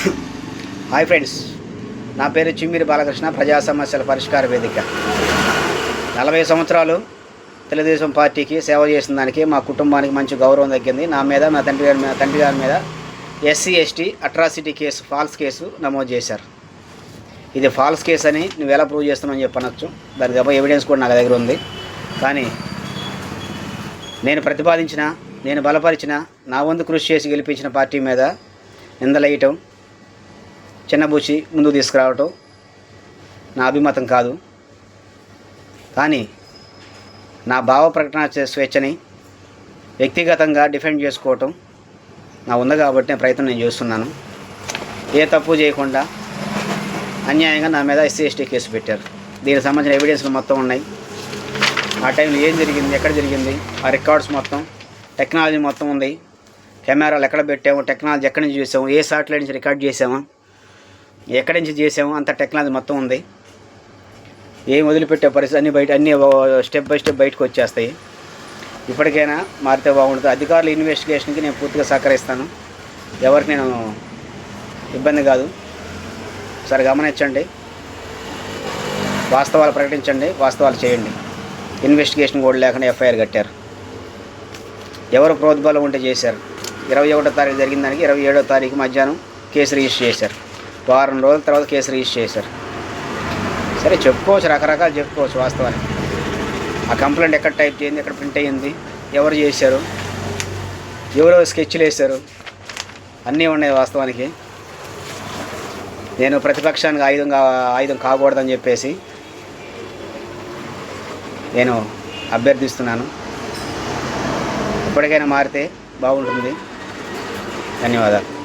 Hi friends నా పేరు చిమ్మిరి బాలకృష్ణ ప్రజా సమస్యల పరిష్కార వేదిక. నలభై సంవత్సరాలు తెలుగుదేశం పార్టీకి సేవ చేసిన దానికి మా కుటుంబానికి మంచి గౌరవం దక్కింది నా మీద నా తండ్రి గారి మీద తండ్రి గారి మీద SC ST atrocity case false case నమోదు చేశారు. ఇది ఫాల్స్ కేసు అని నువ్వు ఎలా ప్రూవ్ చేస్తున్నావు చెప్పనొచ్చు. దానికి తప్ప ఎవిడెన్స్ కూడా నా దగ్గర ఉంది. కానీ నేను ప్రతిపాదించిన నేను బలపరిచిన నా వంతు కృషి చేసి గెలిపించిన పార్టీ మీద నిందలేయటం చిన్నబూచి ముందుకు తీసుకురావటం నా అభిమతం కాదు. కానీ నా భావ ప్రకటన స్వేచ్ఛని వ్యక్తిగతంగా డిఫెండ్ చేసుకోవటం నా ఉంది కాబట్టి నేను ప్రయత్నం నేను చేస్తున్నాను. ఏ తప్పు చేయకుండా అన్యాయంగా నా మీద ఎస్సీ ఎస్టీ కేసు పెట్టారు. దీనికి సంబంధించిన ఎవిడెన్స్లు మొత్తం ఉన్నాయి. ఆ టైంలో ఏం జరిగింది ఎక్కడ జరిగింది ఆ రికార్డ్స్ మొత్తం టెక్నాలజీ మొత్తం ఉంది. కెమెరాలు ఎక్కడ పెట్టాము టెక్నాలజీ ఎక్కడి నుంచి చూసాము ఏ సాటిలైట్ నుంచి రికార్డ్ చేసాము ఎక్కడి నుంచి చేసాము అంత టెక్నాలజీ మొత్తం ఉంది. ఏం వదిలిపెట్టే పరిస్థితి అన్ని బయట అన్ని స్టెప్ బై స్టెప్ బయటకు వచ్చేస్తాయి. ఇప్పటికైనా మారితే బాగుంటుంది. అధికారుల ఇన్వెస్టిగేషన్కి నేను పూర్తిగా సహకరిస్తాను. ఎవరికి నేను ఇబ్బంది కాదు. సరే గమనించండి. వాస్తవాలు ప్రకటించండి. వాస్తవాలు చేయండి. ఇన్వెస్టిగేషన్ కూడా లేకుండా ఎఫ్ఐఆర్ కట్టారు. ఎవరు ప్రోద్బలం ఉంటే చేశారు. ఇరవై ఒకటో తారీఖు జరిగిన దానికి ఇరవై ఏడో తారీఖు మధ్యాహ్నం కేసు రిజిస్టర్ చేశారు. వారం రోజుల తర్వాత కేసు రిజిస్టర్ చేశారు. సరే చెప్పుకోవచ్చు రకరకాలు చెప్పుకోవచ్చు వాస్తవానికి. ఆ కంప్లైంట్ ఎక్కడ టైప్ చేయింది ఎక్కడ ప్రింట్ అయ్యింది ఎవరు చేశారు ఎవరో స్కెచ్లు వేశారు అన్నీ ఉన్నాయి వాస్తవానికి. నేను ప్రతిపక్షానికి ఆయుధం కా ఆయుధం కాకూడదని చెప్పేసి నేను అభ్యర్థిస్తున్నాను. ఇప్పటికైనా మారితే బాగుంటుంది. ధన్యవాదాలు.